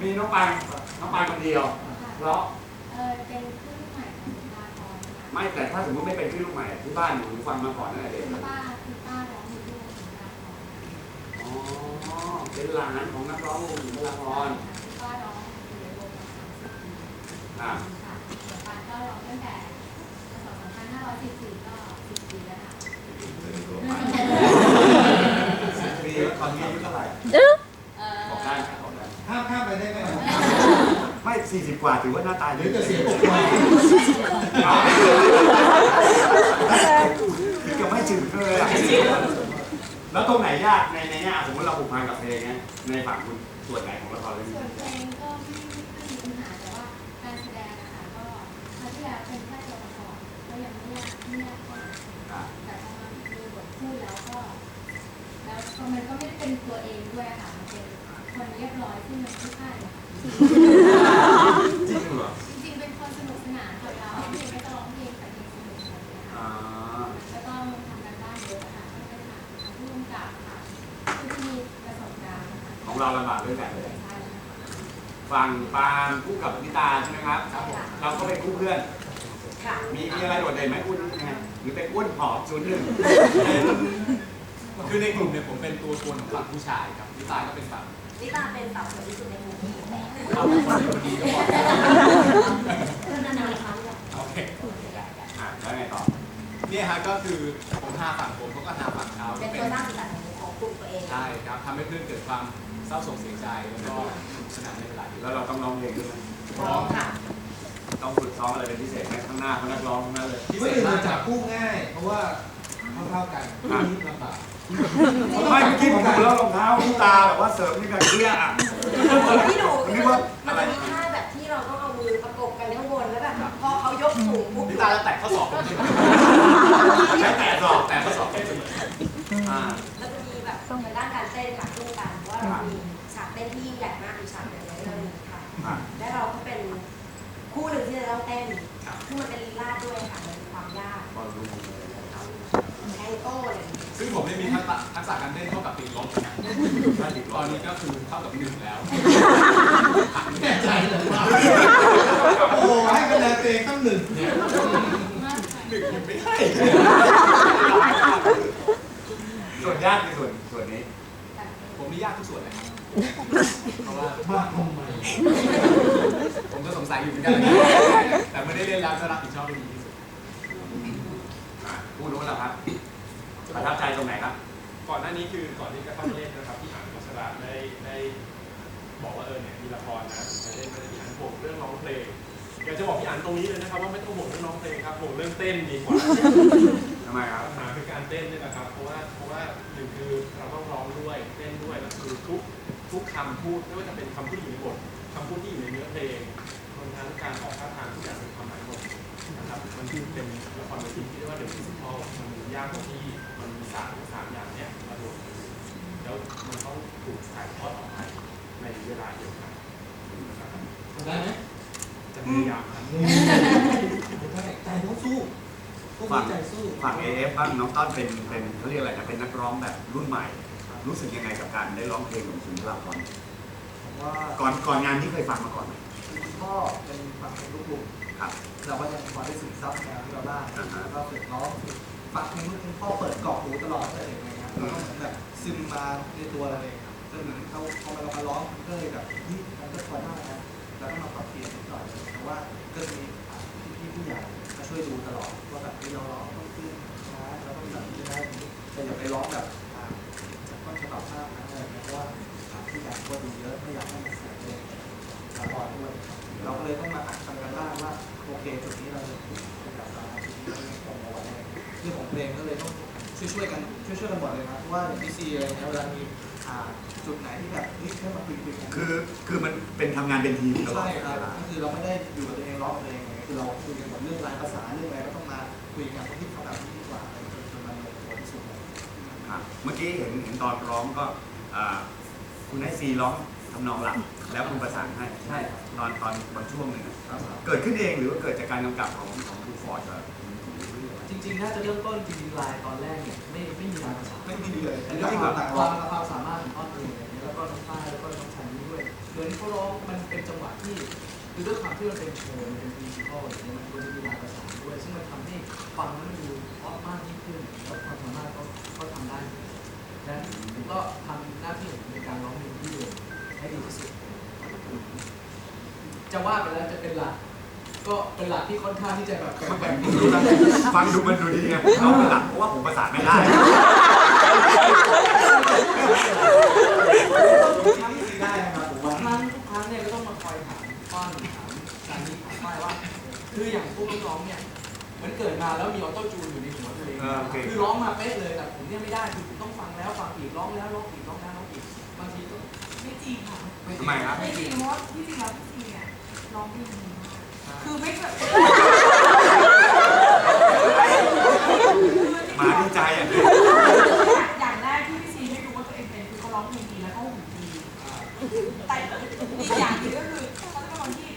มีน้องปานน้องปานคนเดียวเพราะเออเป็นคลื่นใหม่ของดาทรค่ะไม่แต่ถ้าสมมติไม่เป็นพี่ลูกใหม่ที่บ้านหนูฟังมาก่อนนั่นแหละเด็กคุณป้าคุณป้าร้องอยู่ด้วยของดาทรอ๋อเป็นหลานของนักร้องวงหญิงพลาพรคุณป้าร้องอยู่ในวงมาสามสิบปีอ่าค่ะส่วนปานก็ร้องตั้งแต่สองพันห้าร้อยสี่สิบก็สิบปีแล้วค่ะปีแล้วตอนนี้อายุเท่าไหร่ เออ สี่สิบกว่าถือว่าหน้าตาหรืดีอเกษียณปกครองพี่ก็ไม่ถึงเลยแล้วตรงไหนยากในในเนี้ยสมมติเราผูกพันกับเพลงเนี้ยในฝั่งคุณส่วนไหนของละครเรื่องส่วนเพลงก็ไม่ไม่มีปัญหาแต่ว่าการแสดงนะคะก็ครั้งที่แล้วเป็นแค่ตัวละครก็ยังไม่ยากไม่ยากเท่าไหร่อะแต่พอมาดูบทพูดแล้วก็ แล้วมันก็ไม่ได้เป็นตัวเองด้วยค่ะมันเป็น คนเรียบร้อยที่มันไม่ใช่ค่ะจริงเหรอจริงๆเป็นคนสนุกสนานกับเราเพลงก็จะร้องเพลงแต่เพลงสนุกอะไรอย่างเงี้ยอ่าค่ะก็ต้องทำการบ้านเยอะค่ะต้องไปถามทางผู้กำกับค่ะผู้ที่มีประสบการณ์ค่ะของเราลำบากเรื่องแบบเลยใช่ค่ะฝั่งปาล์มคู่กับนิตาใช่ไหมครับใช่ค่ะเราก็เป็นคู่เพื่อน ค่ะมีมีอะไรโดดเด่นไหมอ้วนยังไงหรือเป็นอ้วนผอมศูนย์หนึ่งคือในกลุ่มเนี่ยผมเป็นตัวตนของฝั่งผู้ชายครับนิตาก็เป็นฝั่ง นิตาเป็นสาวสวยที่สุดในหมู่ผู้แล้วเราเป็นคนดีก็พอก็นานๆครั้งอะโอเคอะแล้วไงต่อเนี่ยฮะก็คือผมหาฝั่งผมเขาก็หาฝั่งเขาเป็นตัวสร้างสีสันของกลุ่มตัวเองใช่ครับทำให้เพื่อนเกิดความเศร้าโศกเสียใจแล้วก็สนุกสนานในเวลาเดียวแล้วเราต้องร้องเพลงด้วยไหมร้อมค่ะต้องฝึกซ้อมอะไรเป็นพิเศษไหมข้างหน้าเขานักร้องทั้งนั้นเลยพิเศษมากจับคู่ง่าย เพราะว่าเท่าๆกันนี้ลำบาก ไม่เมื่อกี้ผมดูแล้วรองเท้าที่ตาแบบว่าเสริมนี่กันเกี้ยอะพี่หนูนึกว่ามันจะมีท่าแบบที่เราต้องเอามือประกบกันข้างบนแล้วแบบพอเขายกสูงปุ๊บนิตาจะแตะข้อศอกผมใช่ไหมใช้แต่สอบแตะข้อศอกผมเสมออ่า แล้วจะมีแบบทางด้านการเต้นค่ะคู่กันเพราะว่าเรามีฉากเต้นที่ยิ่งใหญ่มากคือฉากหนึ่งในเรื่องนี้ค่ะ อ่าและเราก็เป็นคู่หนึ่งที่จะต้องเต้นคือมันเป็นลีลาดด้วยค่ะมันมีความยาก บอลลูนแทง โต้อะไรอย่างเงี้ยซึ่งผมได้มีทักษะทักษะการเต้นเท่ากับติดลบนะถ้าติดตร้ออนนนี้ก็คือเท่ากับหนึ่งแล้วแน่ใจเลยว่าโอ้โหให้คะแนนตัวเองตั้งหนึ่งเนี่ยหนึ่งยังไม่ให้ส่วนยากในส่วนส่วนนี้ ผมนี่ยากทุกส่วนเลยครับเพราะว่ามาทำไมผมก็สงสัยอยู่เหมือนกันแต่ไม่ได้เล่นแล้วจะรับผิดชอบให้ดีที่สุดอ่าผู้รู้แล้วครับ ประทับใจตรงไหนครับ ก่อนหน้านี้คือก่อนที่จะเข้ามาเล่นนะครับพี่อันพัชราได้ได้บอกว่าเออเนี่ยมีละครนะไปเล่นไม่ได้พี่อันห่วงเรื่องร้องเพลงอยากจะบอกพี่อันตรงนี้เลยนะครับว่าไม่ต้องห่วงเรื่องร้องเพลงครับห่วงเรื่องเต้นดีกว่าทำไมครับปัญหาคือการเต้นนี่แหละครับเพราะว่าเพราะว่าหนึ่งคือเราต้องร้องด้วยเต้นด้วยแล้วคือทุกทุกคำพูดไม่ว่าจะเป็นคำพูดอยู่ในบทคำพูดที่อยู่ในเนื้อเพลงรวมทั้งการออกท่าทางทุกอย่างมีความหมายหมดนะครับมันเป็นละครเวทีที่เรียกว่าเดอะมิวสิคอลมันยากตรงที่ สามสามอย่างเนี้ยมารวมกันแล้วมันต้องถูกถ่ายทอดออกไปในเวลาเดียวกันนะครับได้ไหมจะพยายามครับใจต้องสู้ต้องฝั่งมีใจสู้ฝั่งเอฟบ้างน้องต้นเป็นเป็นเขาเรียกอะไรนะเป็นนักร้องแบบรุ่นใหม่ รู้สึกยังไงกับการได้ร้องเพลงของสุนทรภรณ์ผมว่าก่อนก่อนงานที่เคยฟังมาก่อนไหมคุณพ่อเป็นฟังเพลงลูกกรุงครับ เราก็ยังพอได้สื่อซับแนวที่เราได้อ่าฮะแล้วก็ฝึกร้องฝึก ฟังเพลงลูกคุณพ่อเปิดกรอบหูตลอดเลยอะไรเงี้ยเราก็เหมือนแบบซึมมาในตัวเราเลยจนเหมือนเขาพอเรามาร้องมันก็เลยแบบนี่มันก็พอได้นะแล้วก็มาปรับเปลี่ยนนิดหน่อยแต่ว่าก็มีพี่ๆผู้ใหญ่มาช่วยดูตลอดว่าแบบเราร้องต้องขึ้นช้าเราต้องแบบนี้ได้แต่อย่าไปร้องแบบอ่าต้นฉบับมากนะอะไรเงี้ยเพราะว่าผู้ใหญ่ก็ดูเยอะไม่อยากให้มันเสียเลยละครด้วยเราก็เลยต้องมาอัดทำกันบ้างว่าโอเคจุดนี้เราจะ ช่วยช่วยๆกันช่วยช่วยๆกันหมดเลยนะเพราะว่าอย่างที่ซีอะไรเงี้ยเวลามีอ่าจุดไหนที่แบบนี่ให้มาคุยคุยกันคือคือมันเป็นทำงานเป็นทีมตลอดใช่เวครับลาก็คือเราไม่ได้อยู่กับตัวเองร้องเพลงไงคือเราคุยกันหมดเรื่องรายภาษาเรื่องอะไรก็ต้องมาคุยกันว่าที่เขาแบบนี้ดีกว่าอะไรจนจนมันลงตัวที่สุดเลยครับเมื่อกี้เห็นเห็นตอนร้องก็อ่าคุณให้ซีร้องทำนองหลักแล้วคุณประสานให้ใช่ครับตอนตอนบางช่วงหนึ่งอะครับ เกิดขึ้นเองหรือว่าเกิดจากการกำกับของของครูฟอร์ดเหรอจ ริงๆ น่าจะเริ่มต้นจริงๆลายตอนแรกเนี่ยไม่ไม่มีลายภาษาไม่ดีเลยแต่แต่ด้วยที่คเราวามต่างคร้อวางมความสามารถของอ้อนเองอะไรเงี้ยแล้วก็น้องฝ้ายแล้วก็น้องชันนี่ด้วยเหมือนเขาร้องมันเป็นจังหวะที่คือด้วยความที่มันเป็นโชว์มันเป็นมิวสิคอลอย่างเงี้ยมันควรจะมีลายประสานด้วย ซึ่งมันทำให้ฟังแล้วมันดูเพราะมากยิ่งขึ้นแล้วความสามารถเขาเขาทำได้นะผมก็ทำหน้าที่ของผมในการร้องเพลงที่ให้ดีที่สุดจะว่าไปแล้วจะเป็นหลัก ก็เป็นหลักที่ค่อนข้างที่จะแบบแบ่งๆฟังดูมันดูดีไงผมเอาเป็นหลักเพราะว่าผมประสานไม่ได้ทำที่ได้นะครับผมทุว่ากครั้งทุกครั้งเนี่ยก็ต้องมาคอยถามป้อนถามสามีถามป้ายว่าคืออย่างพวกน้องๆเนี่ยเหมือนเกิดมาแล้วมีออโต้จูนอยู่ในหัวตัวเองเออโอเคคือร้องมาเป๊ะเลยแต่ผมเนี่ยไม่ได้คือผมต้องฟังแล้วฟังอีกร้องแล้วร้องอีกร้องแล้วร้องอีกบางทีก็ไม่จริงค่ะทำไมครับไม่จริงเพราะว่าที่จริงแล้วพี่ซีเนี่ยร้องเพลงดีมาก คือไม่เคยหมาดีใจอะอย่างแรกที่พี่ซีไม่รู้ว่าตัวเองเป็นคือเขาร้องเพลงดีแล้วเขาหูดีแต่อีกอย่างหนึงก็คือเขาเป็นคนที่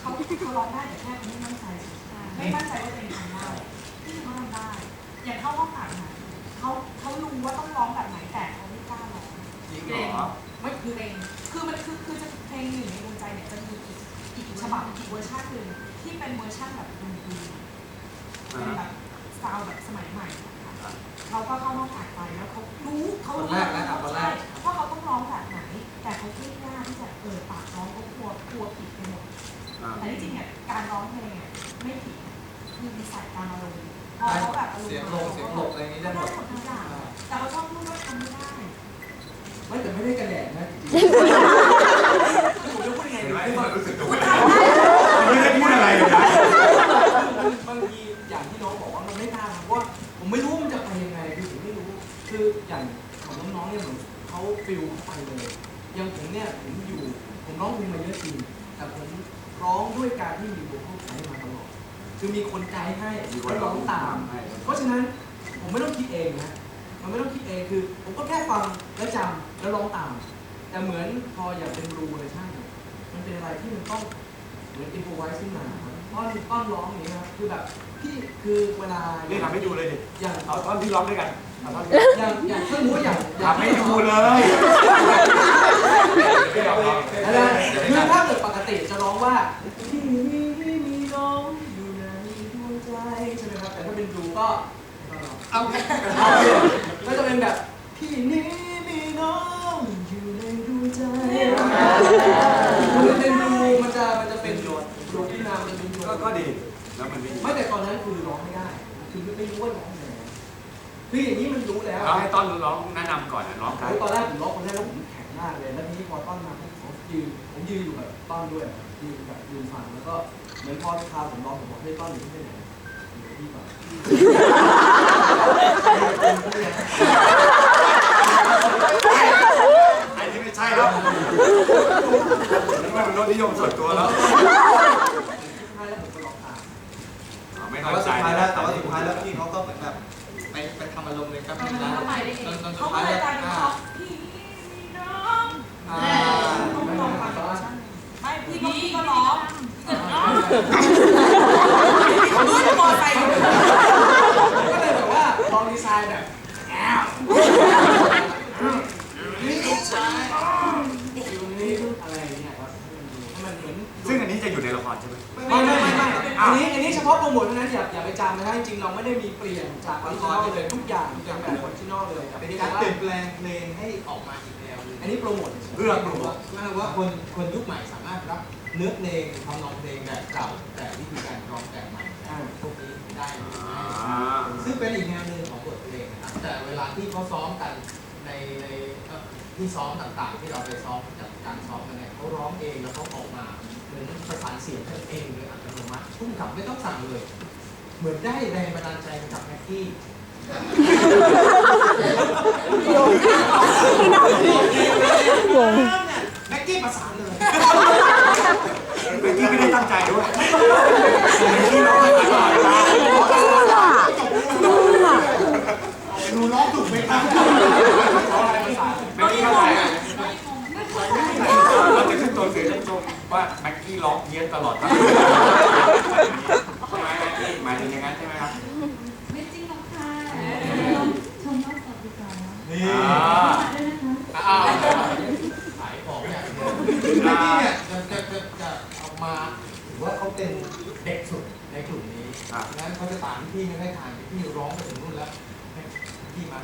เขาเขาร้องได้แต่แค่เขาไม่มั่นใจ ไม่มั่นใจว่าตัวเองทำได้ที่เขาทำได้ อย่างเข้าห้อง เวอร์ชันหนึ่งที่เป็นเวอร์ชันแบบดนตรีเป็นแบบซาวด์แบบสมัยใหม่ค่ะเขาก็เข้าห้องอัดไปแล้วเขารู้เขารู้ตอนแรกนะตอนแรกว่าเขาต้องร้องแบบไหน แต่เขาไม่กล้าที่จะเปิดปากร้องเขากลัวกลัวผิดไปหมดแต่ที่จริงเนี่ยการร้องเพลงเนี่ยไม่ผิดคือมีสายการอารมณ์พอเขาแบบอารมณ์เสียงลงเสียงหลบอะไรอย่างนี้ได้ได้หมดหมดทุกอย่างแต่เขาชอบพูดว่าทำไม่ได้ ไม่แต่ไม่ได้กระแดดนะจริงๆ มือนพออยากเป็นรูเวอร์ชันเนี่ยมันเป็นอะไรที่มันต้องเหมือนอินโฟไวซ์ขึ้นมาครับต้อนต้อนร้องอย่างนี้นะครับคือแบบพี่คือเวลานี่ทำให้ดูเลยดิอย่างเอาตอนที่ร้องด้วยกันเอาตอนอย่างอย่างถ้ารู้ว่าอย่างอย่างทำให้ดูเลยนะคือถ้าเกิดปกติจะร้องว่าพี่มีมีน้องอยู่ในดวงใจใช่ไหมครับแต่ถ้าเป็นรูก็เอาก็จะเป็นแบบพี่นี้มีน้อง มันเป็นรูมันจะมันจะเป็นโยนรูที่นามมันเป็นโยก็ก็ดี แล้วมันไม่ดี ไม่แต่ตอนนั้นคือร้องไม่ได้ คือไม่รู้ว่าร้องยังไงคืออย่างนี้มันรู้แล้วให้ต้อนร้องแนะนำก่อนนะร้องไกคือด์ตอนแรกผมร้องคนแรกแล้วผมแข็งมากเลย แล้วทีนี้พอต้อนมาผมยืนผมยืนอยู่แบบต้อนด้วยยืนแบบยืนฟังแล้วก็เหมือนพอคาผมร้องผมบอกให้ต้อนอยู่ที่ไหนอยู่ที่ก่อน ไอ้ที่ไม่ใช่แล้ว นี่มันรสนิยมส่วนตัวแล้วสุดท้ายแล้วผมก็ร้องตามอ๋อไม่แต่น้อยว่าใจสุดท้ายแล้วแต่ว่าสุดท้ายแล้วพี่เขาก็เหมือนแบบไปไปทำอารมณ์เลยครับพี่นะจนจนสุเขาดท้ายเคยแล้วกลายเป็นอ่าเขาพี่มีน้องอ่าเขาไม่ลองฟังเวอร์ชันไม่พี่ก็พี่ก็ร้องพี่ก็ร้องเขาด้วยมอไซค์ก็เลยแบบว่าลองดีไซน์แบบแอบนี่ใช่อยู่นี่อะไรอย่างเงี้ยครับให้มันเหมือน ซึ่งอันนี้จะอยู่ในละครใช่ไหม ไม่ไม่ไม่ไม่อันนี้อันนี้เฉพาะโปรโมทเท่านั้น อย่าอย่าไปจำนะฮะจริงๆเราไม่ได้มีเปลี่ยนจากออริจินอลเลยทุกอย่างเป็นแบบออริจินอลเลยแต่เป็เป็นนกาการรเปเปลี่ลี่ยยนนแปลงเพลงให้ออกมาอีกแนวหนึงอันนี้โปรโมทเฉยๆเพื่อโปรโมทว่าว่าคนคนยุคใหม่สามารถรับเนื้อเพลงทำนองเพลงแบบเก่าแต่วิธีการร้องแบบใหม่อ่าพวกนี้ได้หรือไม่อ่าซึ่งเป็นอีกแนวหนึ่งของบทเพลงนะครับแต่เวลาที่เขาซ้อมกันในในเอ่อที่ซ้อมต่างๆ ที่เราไปซ้อมจากการซ้อมกันเนี่ยเขาร้องเองแล้วเขาออกมาเหมือนประสานเสียงกันเองโดยอัตโนมัติพุ่งกับไม่ต้องสั่งเลย เหมือนได้แรงบันดาลใจมาจากแม็กกี้งงแม็กกี้ประสานเลยเมื่อกี้ไม่ได้ตั้งใจด้วยเมื่อกี้ร้องไม่ตลอดเวลาดูร้องถูกไหมครับเมื่อกี้เข้าใจอะเราจะขึ้นตัวเสือจะชมว่าแม็กกี้ร้องเพี้ยนตลอดทั้งใช่ไหมายถึงอย่างนั้นใช่ไหมครับ ไม่จริงหรอกค่ะชมรอบก่ดีกว่านะนี่อ่ด้วยนะคะ อ้าวขายของอย่างเดียวพี่เนี่ยจะจะจะจะเอามาถือว่าเขาเป็นเด็กสุดในกลุ่มนี้งั้นเขาจะถามที่ไม่ได้ทานพี่ร้องไปถึงนู่นแล้วที่มา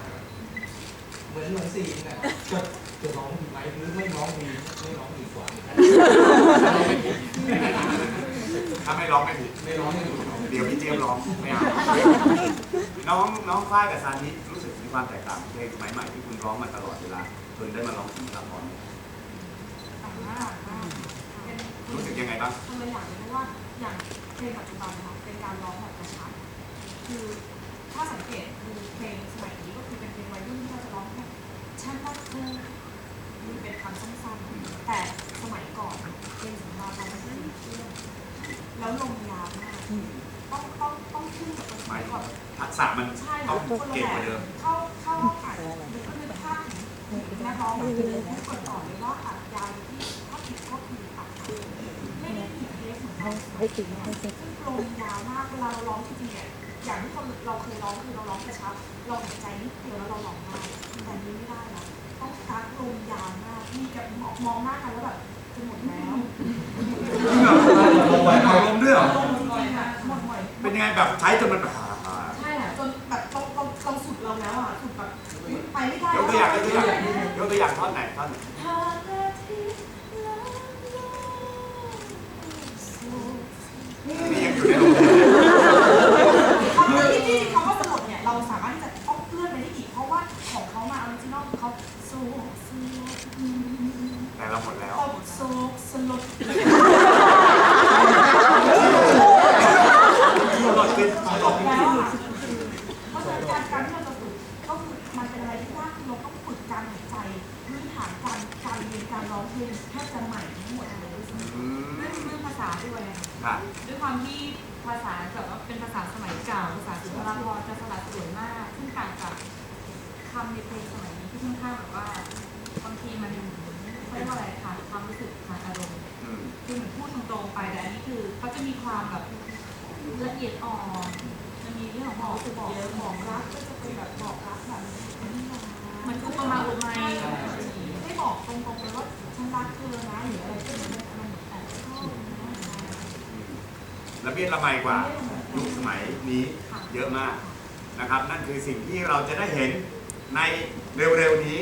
เหมือนเหมือนซีนน่ะจะจะร้องไหมหรือไม่ร้องไม่ร้องดีกไม่ร้องไม่ผิด ทำให้ร้องไม่ผิไม่ร้องไม่ถูก เดี๋ยวพี่เจี๊ยบร้องไม่เอาน้องน้องฝ้ายกับซานิรู้สึกมีความแตกต่างเพลงสมัยใหม่ที่คุณร้องมาตลอดเวลาจนได้มาร้องถึงละครรู้สึกยังไงบ้างทำไมอย่างนี้เพราะว่าอย่างเพลงปัจจุบันนะคะเป็นการร้องแบบกระชับคือถ้าสังเกตดูเพลงสมัยนี้ก็คือเป็นเพลงวัยรุ่นที่เราจะร้องแค่ฉันรักเธอมีเป็นคำสั้นๆแต่สมัยก่อนเพลงของเราเราไม่ได้มีเครื่องแล้วลงยาวมาก ต้องต้องต้องขึ้นกับสหมัมายยถึก่อนงทักษะมันใช่ต้องคนละเก่งแบกบว่าเดิมเข้าเข้าห้องอัดหรือก็คือภาพถึงนักร้องพูดก่อนๆเลยว่าอัดยาวที่ถ้าผิดก็คืออัดไม่ได้ผิดเทสเหมือนกันให้ถึงให้เสร็จซึ่งลงยาวมากเวลาเราร้องจริงๆเนี่ยอย่างที่คนเราเคยร้องคือเราร้องกระชับเราหายใจนิดเดียวแล้วเราร้องได้แต่นี้ไม่ได้แล้วต้องกักลงยาวมากที่จะมองมองหน้ากันแล้วแบบจะหมดแล้วลงไปเอาลงด้วยเหรอ เป็นยังไงแบบใช้จนมันแบบใช่อะจนแบบเราเราเราสุดเราแล้วอะสุดแบบไปไม่ได้ยกตัวอย่างยกตัวอย่างยกตัวอย่างท่อนไหนท่อนไหนหากอ เขาจะมีความแบบละเอียดอ่อนมันมีเรื่องของความรู้สึกบอกเยอะบอกรักก็จะเป็นแบบบอกรักแบบมันอุปมาอุปไมยไม่บอกตรงๆเลยว่าฉันรักเธอนะหรืออะไรก็เป็นอารมณ์แต่ชอบนะระเบียดระไมกว่ายุคสมัยนี้เยอะมากนะครับ นั่นคือสิ่งที่เราจะได้เห็นในเร็วๆนี้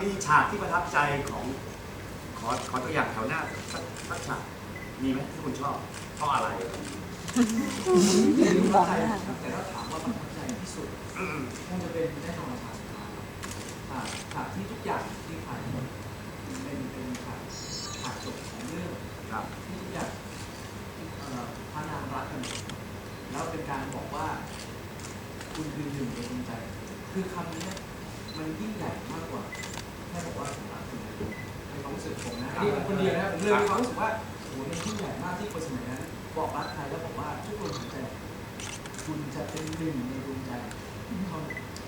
มีฉากที่ประทับใจของขอขอตัวอย่างแถวหน้าสักฉาก มีไหมที่คุณชอบเพราะอะไรไม่รู้ว่าใครับแต่ถ้าถามว่าประทับใจที่สุดอืมคงจะเป็นแน่นอนฉากสุดท้ายฉากฉากที่ทุกอย่างที่ผ่านมดเป็นเป็นฉากฉากจบของเรื่องครับ ที่ทุกอย่างเอ่อพระนางรักกันหมดแล้วเป็นการบอกว่า คุณคือหนึ่งในดวงใจ คือคำนี้มันยิ่งใหญ่มากกว่าแค่บอกว่าผมรักคุณในความรู้สึกผมนะอันนี่คนเดียวนะผมเลยมีความรู้สึกว่า จะเป็นในดวงใจเท่า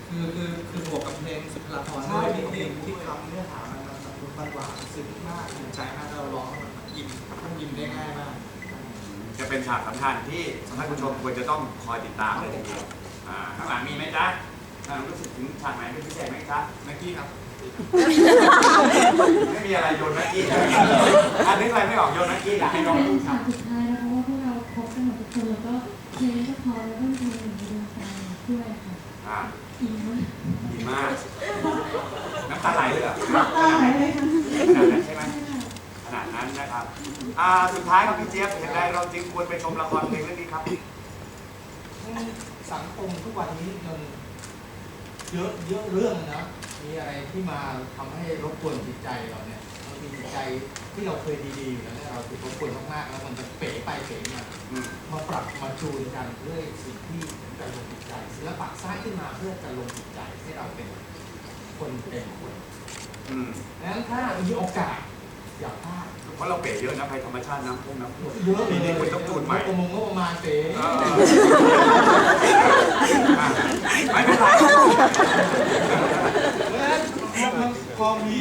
คือคือคือบวกกับเพลงสุนทรภรณ์ใช่ด้วยเพเพลลงงที่ที่ทำเนื้อหามันมันมันหวานซึ้งมากถึงใจมากเราร้องมันยิ้มมันยิ้มได้ง่ายมาก จะเป็นฉากสำคัญที่ท่านผู้ชมควรจะต้องคอยติดตามเลยทีเดียวอ่าข้างหลังมีไหมจ๊ะข้างหลังรู้สึกถึงฉากไหนเป็นพิเศษไหมจ๊ะแม็กกี้ครับ ไม่มีอะไรโยนแม็กกี้อันนึกอะไรไม่ออกโยนแม็กกี้อยากให้น้องพูคฉารับกสุดท้าย หมดทุกคนแล้วก็เพลงก็พอแล้วก็เพลงหนึ่งในดวงใจด้วยค่ะอ่าอินมากดีมาก น้ำตาไหลเลยเหรอตาไหลเลยค่ะขนาดนั้นใช่ไหมขนาดนั้นนะครับ อ่า สุดท้ายครับพี่เจี๊ยบเห็นได้เราจริงควรไปชมละครเพลงเรื่องนี้ครับ สังคมทุกวันนี้มันเยอะเยอะเรื่องนะ มีอะไรที่มาทำให้รบกวนจิตใจเราเนี่ยบางทีจิต ใจที่เราเคยดีๆอยู่แล้วเนี่ยเราถูกรบกวนมากๆแล้วมันจะเป๋ไปเป๋มาอืมมาปรับมาจูนกันเพื่อสิ่งที่จะลงจิตใจศิลปะสร้างขึ้นมาเพื่อจะลงจิตใจให้เราเป็นคนเป็นคนอืมดังนั้นถ้ามีโอกาสอย่าพลาดเพราะเราเป๋เยอะนะภัยธรรมชาติน้ำท่วมน้ำท่วมเยอะปีนี้คุณต้องจูนใหม่ประมงก็ประมาณเป๋เอออะไม่เป็นไรเพราะฉะนั้นพอมี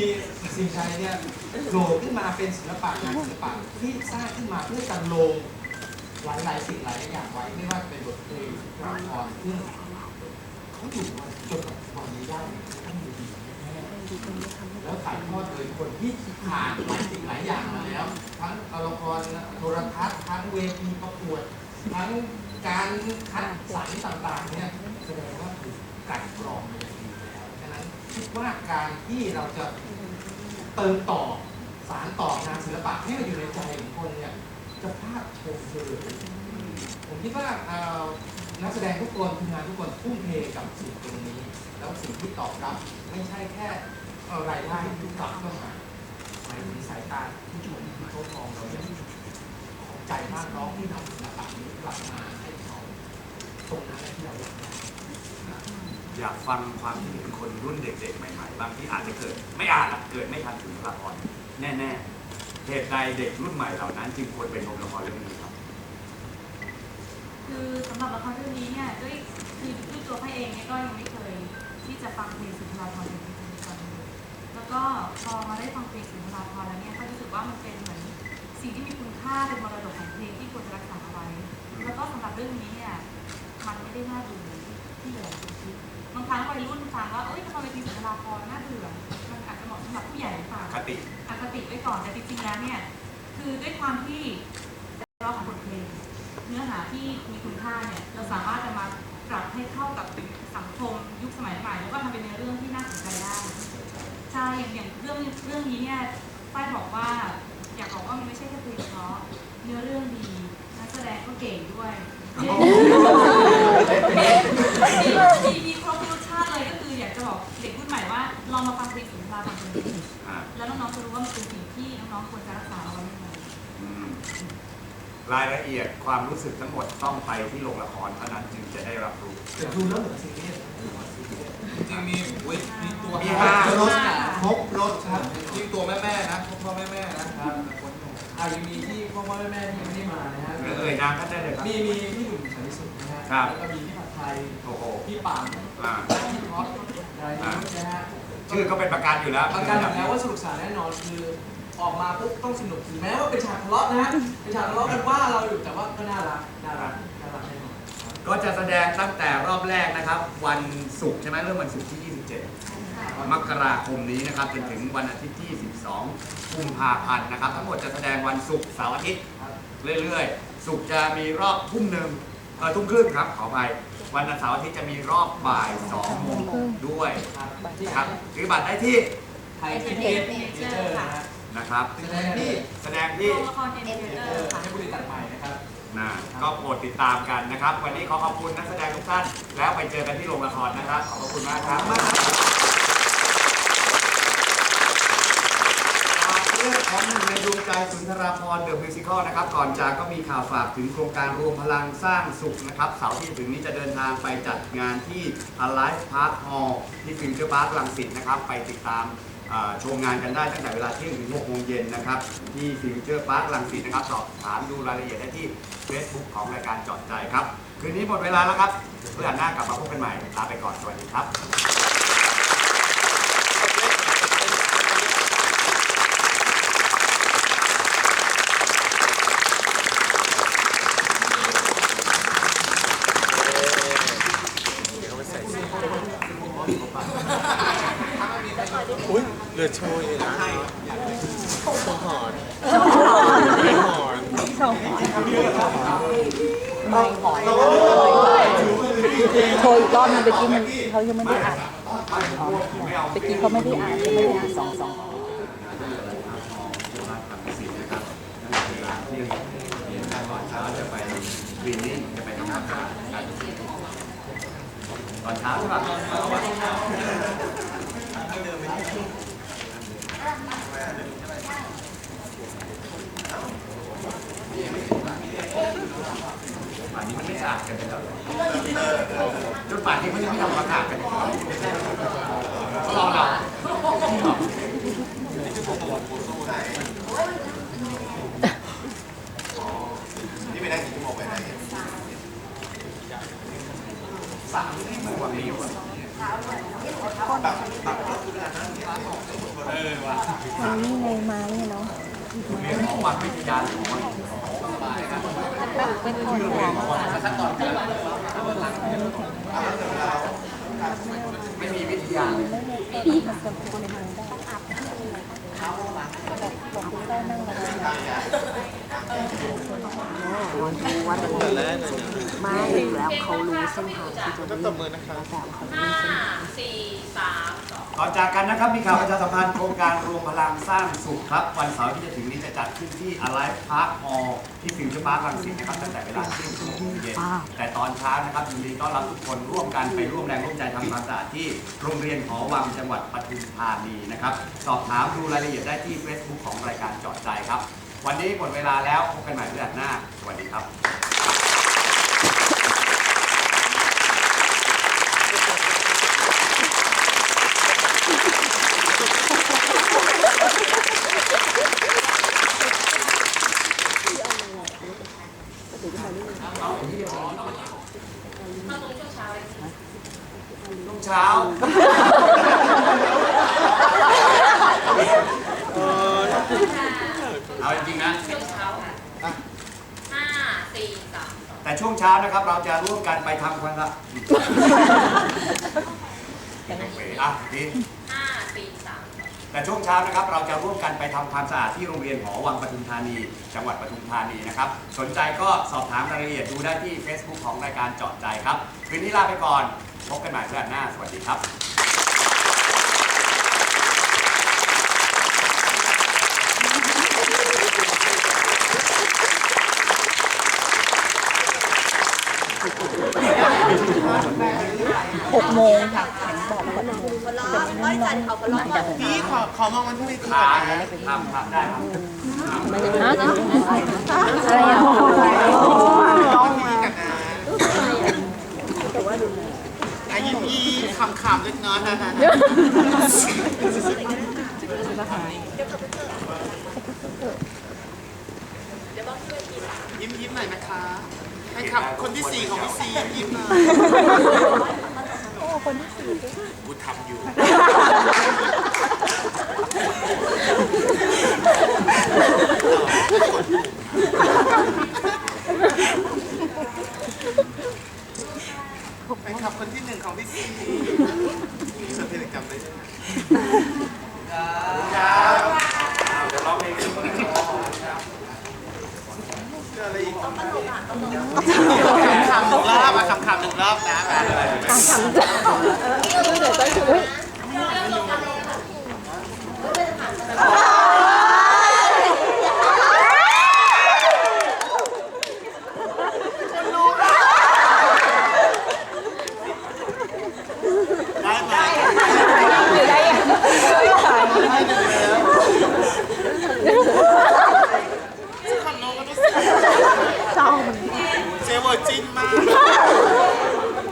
สิ่งใช้เนี่ย โผล่ขึ้นมาเป็นศิลปะงานศิลปะที่สร้างขึ้นมาเพื่อจะลงหลายๆสิ่งหลายอย่างไว้ไม่ว่าจะเป็นบทเพลงละครซึ่งเขาอยู่มาจนปัจจุบันนี้ได้ต้องอยู่ดีแล้วถ่ายทอดโดยคนที่ผ่านหลายสิ่งหลายอย่างมาแล้ว ทั้งเอาละครโทรทัศน์ทั้งเวทีประกวด ทั้งการคัดสรรต่างๆเนี่ยแสดงว่าถูกกลันกรองมาอย่างดีแล้วฉะนั้นคิดว่าการที่เราจะ เติมต่อสารต่องานศิลปะให้มันอยู่ในใจของคนเนี่ยจะพลาดชมเลยผมคิดว่าเอ่อนักแสดงทุกคนทีมงานทุกคนทุ่มเทกับสิ่งตรงนี้ แล้วสิ่งที่ตอบรับไม่ใช่แค่อ่อรายได้ที่กลับเข้ามาหมายถึงสายตาผู้ชมที่เขามองเราเนี่ยขอบใจมากน้องที่นำศิลปะนี้กลับมาให้เขาตรงนั้นที่เราอยากได้ อยากฟังความคิดเห็นคนรุ่นเด็กๆใหม่ ๆ บางที่อาจจะเกิด ไม่อาจเกิดไม่ทันถึงละครแน่ๆเหตุใดเด็กรุ่นใหม่เหล่านั้น จึงควรไปชมละครเรื่องนี้ครับ คือสำหรับละครเรื่องนี้เนี่ยด้วยคือด้วยตัวพระเองเนี่ยก็ยังไม่เคยที่จะฟังเพลงสุนทรภรณ์อย่างเป็นตอนนี้แล้วก็พอมาได้ฟังเพลงสุนทรภรณ์แล้วเนี่ยก็รู้สึกว่ามันเป็นเหมือนสิ่งที่มีคุณค่าเป็นมรดกของเพลงที่ควรจะรักษาเอาไว้ แล้วก็สำหรับเรื่องนี้เนี่ยมันไม่ได้น่าเบื่อที่หลายคนคิดบางครั้งวัยรุ่นฟังว่าเอ้ยละครเวทีสุนทรภรณ์น่าเบื่อมันอาจจะเหมาะสำหรับผู้ใหญ่หรือเปล่าคติอคติไว้ก่อนแต่จริงๆแล้วเนี่ยคือด้วยความที่เราของบทเพลงเนื้อหาที่มีคุณค่าเนี่ยเราสามารถจะมาปรับให้เข้ากับสังคมยุคสมัยใหม่แล้วก็ทำเป็นเนื้อเรื่องที่น่าสนใจได้ใช่อย่างอย่างเรื่องเรื่องนี้เนี่ยป้ายบอกว่าอยากบอกว่ามันไม่ใช่แค่เพลงเพราะเนื้อเรื่องดีนักแสดงก็เก่งด้วย องๆควรจะรักษาเอาไว้ยังไงอืมรายละเอียดความรู้สึกทั้งหมดต้องไปที่โรงละครเท่านั้นจึงจะได้รับรู้ แต่ดูแล้วเหมือนซีรีส์นะเหมือนซีรีส์จริงๆมีอุ๊ยมีตัวมีห้าห้ารถครบรถครับจริงตัวแม่แม่ๆนะพ่อพ่อแม่แม่ๆนะครับอายังมีที่พ่อพ่อแม่แม่ที่ยังไม่ได้มานะฮะเอ่ยนามท่านได้เลยครับ มีมีพี่หนุ่มสันติสุขนะฮะครับ แล้วก็มีพี่ผัดไทยโอ้โหพี่ปังอ่าพี่ท็อปอะไรอย่างนี้นะฮะ ชื่อก็เป็นประกันอยู่แล้ว ประกันอยู่แล้วว่าสนุกสนานแน่นอนคือ ออกมาปุ๊บต้องสนุกถึงแม้ว่าเป็นฉากทะเลาะนะฮะเป็นฉากทะเลาะกันว่าเราอยู่แต่ว่าก็น่ารักน่ารักน่ารักแน่นอนครับก็จะแสดงตั้งแต่รอบแรกนะครับ วันศุกร์ใช่ไหมเริ่มวันศุกร์ที่ 27 มกราคมนี้นะครับจนถึงวันอาทิตย์ที่ 12 กุมภาพันธ์นะครับ ทั้งหมดจะแสดงวันศุกร์เสาร์อาทิตย์เรื่อยๆศุกร์จะมีรอบทุ่มหนึ่งเออทุ่มครึ่งครับขออภัยวันเสาร์อาทิตย์จะมีรอบบ่าย2โมงด้วยครับที่ครับซื้อบัตรได้ที่ไทยทิเก็ตเมเจอร์นะฮะ นะครับแสดงที่แสดงที่โรงละครเอ็นเตอเอร์อค่ะ ให้บริษัทใหม่นะครับ นะก็โปรดติดตามกันนะครับ วันนี้ขอขอบคุณนักแสดงทุกท่าน แล้วไปเจอกันที่โรงละครนะครับ ขอบพระคุณมากครับฝากเรื่องของหนึ่งในดวงใจสุนทราพรณ์เดอะมิวสิคลนะครับ ก่อนจากก็มีข่าวฝากถึงโครงการรวมพลังสร้างสุขนะครับ เสาร์ที่ถึงนี้จะเดินทางไปจัดงานที่ Alive Park Hall ที่ฟิวเจอร์พาร์คลังสิตนะครับ ไปติดตามเอ่อ ชมงานกันได้ตั้งแต่เวลาเที่ยงถึง6โมงเย็นนะครับ ที่ฟิวเจอร์พาร์คลังสิตนะครับ สอบถามดูรายละเอียดได้ที่ Facebook ของรายการจอดใจครับ คืนนี้หมดเวลาแล้วครับเพื่อนหน้ากลับมาพบกันใหม่ลาไปก่อนสวัสดีครับ เห ลือโชยนะต้องหอนไม่หอนโทรอีกรอบนึงเมื่อกี้มันเขายังไม่ได้อ่านเมื่อกี้เขาไม่ได้อ่านยังไม่ได้อ่านสองสองก่อนเช้าจะไปคลินิกจะไปทำความสะอาดกันตอนเช้าใช่ป่ะ ป่านนี้มันไม่สะอาดกันไปแล้วเหรอจนป่านนี้เขายังไม่ทำความสะอาดกันอีกรอเขารอเราจริงเหรอ นี่ไปได้กี่ชั่วโมงไปไหน สามที่มันกว่านี้ว่ะ มันนี่ไงไม้เนาะ เรียนของวัดวิทยาหรือว่า เป็นคนหัวมาไม่มีวิทยาเลยพี่มันจะเป็นคนทางได้อบบบหลงคุณแม่นั่งแล้วว่าตรงนี้ไม่แล้วเขารู้เส้นทางที่จะวิ่งแต่เขาไม่รู้เส้นทางสี่สามสองก่อนจากกันนะครับมีข่าวประชาสัมพันธ์โครงการรวมพลังสร้างสุขครับ วันเสาร์ที่จะถึงนี้ จะจัดขึ้นที่ Alive Park Mall ที่ฟิวเจอร์พาร์ครังสิตนะครับตั้งแต่เวลาที่โมงเย็นแต่ตอนเช้านะครับยินดีต้อนรับทุกคนร่วมกันไปร่วมแรงร่วมใจทำความสะอาดที่โรงเรียนหอวังจังหวัดปทุมธานีนะครับสอบถามดูรายละเอียดได้ที่ Facebook ของรายการเจอดใจครับ วันนี้หมดเวลาแล้วพบกันใหม่เดือนหน้าสวัสดีครับ มาตรงช่วงเช้าเลย ช่วงเช้า เอาจริงๆนะ ช่วงเช้าค่ะห้าสี่สาม แต่ช่วง เช้านะครับ เราจะร่วมกันไปทำความสะอาดอะดีห้าสี่สามแต่ช่วงเช้านะครับเราจะร่วมกันไปทำความสะอาดที่โรงเรียนหอวังปทุมธานี จังหวัดปทุมธานีนะครับ สนใจก็สอบถามรายละเอียดดูได้ที่ Facebook ของรายการเจาะใจครับ คืนนี้ลาไปก่อน พบกันใหม่เดือนหน้า สวัสดีครับ หกโมงค่ะเห็นบอกว่าหกโมงคนร้องจันทร์เขาก็ร้องหลังจากหกโมงขอขอมองมันที่ไม่ทานทำทำได้ครับฮะอะไรอะต้องมีกันนะอายิ้มยี่คำขำเล็กน้อยนะฮะยิ้มยิ้มหน่อยนะคะ ให้ขับคนที่สี่ของพี่ซียิ้มหน่อยโอ้คนที่สี่กูทำอยู่ไปขับคนที่หนึ่งของพี่ซีสถิติกรรมได้ใช่ไหม เดี๋ยวร้องเพลง เจออะไรอีกขำๆหนึ่งรอบอะขำๆหนึ่งรอบนะ ได้